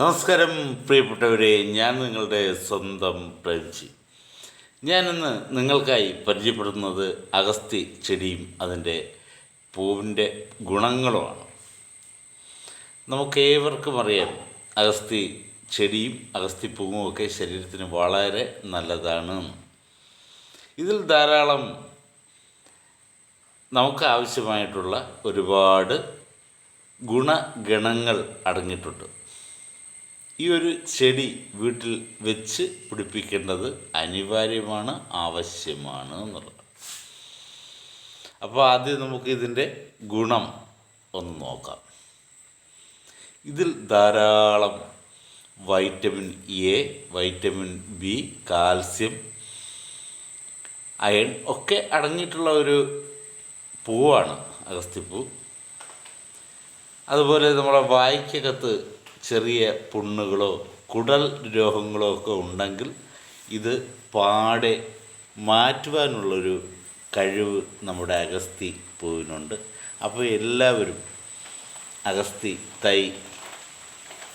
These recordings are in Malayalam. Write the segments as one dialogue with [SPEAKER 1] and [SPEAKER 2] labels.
[SPEAKER 1] നമസ്കാരം പ്രിയപ്പെട്ടവരെ. ഞാൻ നിങ്ങളുടെ സ്വന്തം പ്രേംജി ഞാനിന്ന് നിങ്ങൾക്കായി പരിചയപ്പെടുന്നത് അഗസ്തി ചെടിയും അതിന്റെ പൂവിന്റെ ഗുണങ്ങളുമാണ്. നമുക്കേവർക്കും അറിയാം അഗസ്തി ചെടിയും അഗസ്തി പൂവും ഒക്കെ ശരീരത്തിന് വളരെ നല്ലതാണ്. ഇതിൽ ധാരാളം നമുക്ക് ആവശ്യമായിട്ടുള്ള ഒരുപാട് ഗുണഗണങ്ങൾ അടങ്ങിയിട്ടുണ്ട്. ഈ ഒരു ചെടി വീട്ടിൽ വെച്ച് പിടിപ്പിക്കേണ്ടത് അനിവാര്യമാണ് ആവശ്യമാണ് എന്നുള്ളത് അപ്പോൾ ആദ്യം നമുക്ക് ഇതിന്റെ ഗുണം ഒന്ന് നോക്കാം. ഇതിൽ ധാരാളം vitamin A vitamin B calcium iron ഒക്കെ അടങ്ങിയിട്ടുള്ള ഒരു പൂവാണ് അഗസ്തിപ്പൂ അതുപോലെ നമ്മുടെ വായ്ക്കകത്ത് ചെറിയ പുണ്ണുകളോ കുടൽ രോഗങ്ങളോ ഒക്കെ ഉണ്ടെങ്കിൽ ഇത് പാടെ മാറ്റുവാനുള്ളൊരു കഴിവ് നമ്മുടെ അഗസ്തി പൂവിനുണ്ട്. അപ്പോൾ എല്ലാവരും അഗസ്തി തൈ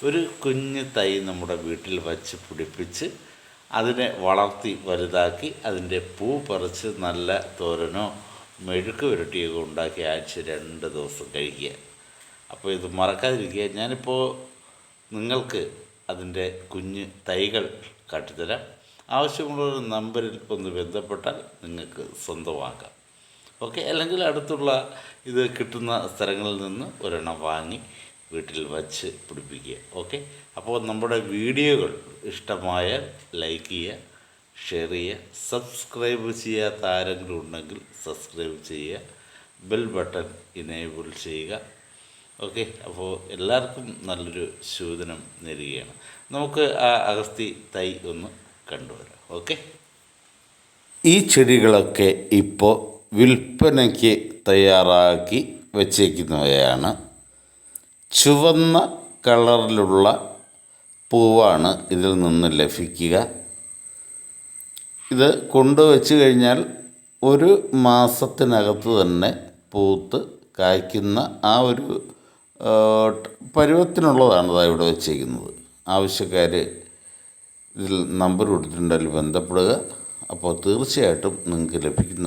[SPEAKER 1] ഒരു കുഞ്ഞ് തൈ നമ്മുടെ വീട്ടിൽ വച്ച് പിടിപ്പിച്ച് അതിനെ വളർത്തി വലുതാക്കി അതിന്റെ പൂ പറിച്ച് നല്ല തോരനോ മെഴുക്ക് പുരട്ടിയൊക്കെ ഉണ്ടാക്കി ആഴ്ച രണ്ട് ദിവസം കഴിക്കുക. അപ്പോൾ ഇത് മറക്കാതിരിക്കുക. ഞാനിപ്പോൾ നിങ്ങൾക്ക് അതിന്റെ കുഞ്ഞ് തൈകൾ കാട്ടിത്തരാം. ആവശ്യമുള്ള ഒരു നമ്പറിൽ ഒന്ന് ബന്ധപ്പെട്ടാൽ നിങ്ങൾക്ക് സ്വന്തമാക്കാം. ഓക്കെ അല്ലെങ്കിൽ അടുത്തുള്ള ഇത് കിട്ടുന്ന സ്ഥലങ്ങളിൽ നിന്ന് ഒരെണ്ണം വാങ്ങി വീട്ടിൽ വച്ച് പിടിപ്പിക്കുക. ഓക്കെ അപ്പോൾ നമ്മുടെ വീഡിയോകൾ ഇഷ്ടമായ ലൈക്ക് ചെയ്യുക ഷെയർ ചെയ്യുക സബ്സ്ക്രൈബ് ചെയ്യാത്ത ആരെങ്കിലും ഉണ്ടെങ്കിൽ സബ്സ്ക്രൈബ് ചെയ്യുക ബെൽ ബട്ടൺ ഇനേബിൾ ചെയ്യുക. ഓക്കെ അപ്പോൾ എല്ലാവർക്കും നല്ലൊരു ശോധനം നേരുകയാണ്. നമുക്ക് ആ അഗസ്തി തൈ ഒന്ന് കണ്ടുവരാം. ഓക്കെ? ഈ ചെടികളൊക്കെ ഇപ്പോൾ വിൽപ്പനയ്ക്ക് തയ്യാറാക്കി വച്ചേക്കുന്നവയാണ്. ചുവന്ന കളറിലുള്ള പൂവാണ് ഇതിൽ നിന്ന് ലഭിക്കുക. ഇത് കൊണ്ടുവച്ച് കഴിഞ്ഞാൽ ഒരു മാസത്തിനകത്ത് തന്നെ പൂത്ത് കായ്ക്കുന്ന ആ ഒരു പരുവത്തിനുള്ളതാണ് ഇതാ ഇവിടെ വെച്ചേക്കുന്നത്. ആവശ്യക്കാർ ഇതിൽ നമ്പർ കൊടുത്തിട്ടുണ്ടെങ്കിൽ ബന്ധപ്പെടുക. അപ്പോൾ തീർച്ചയായിട്ടും നിങ്ങൾക്ക് ലഭിക്കുന്ന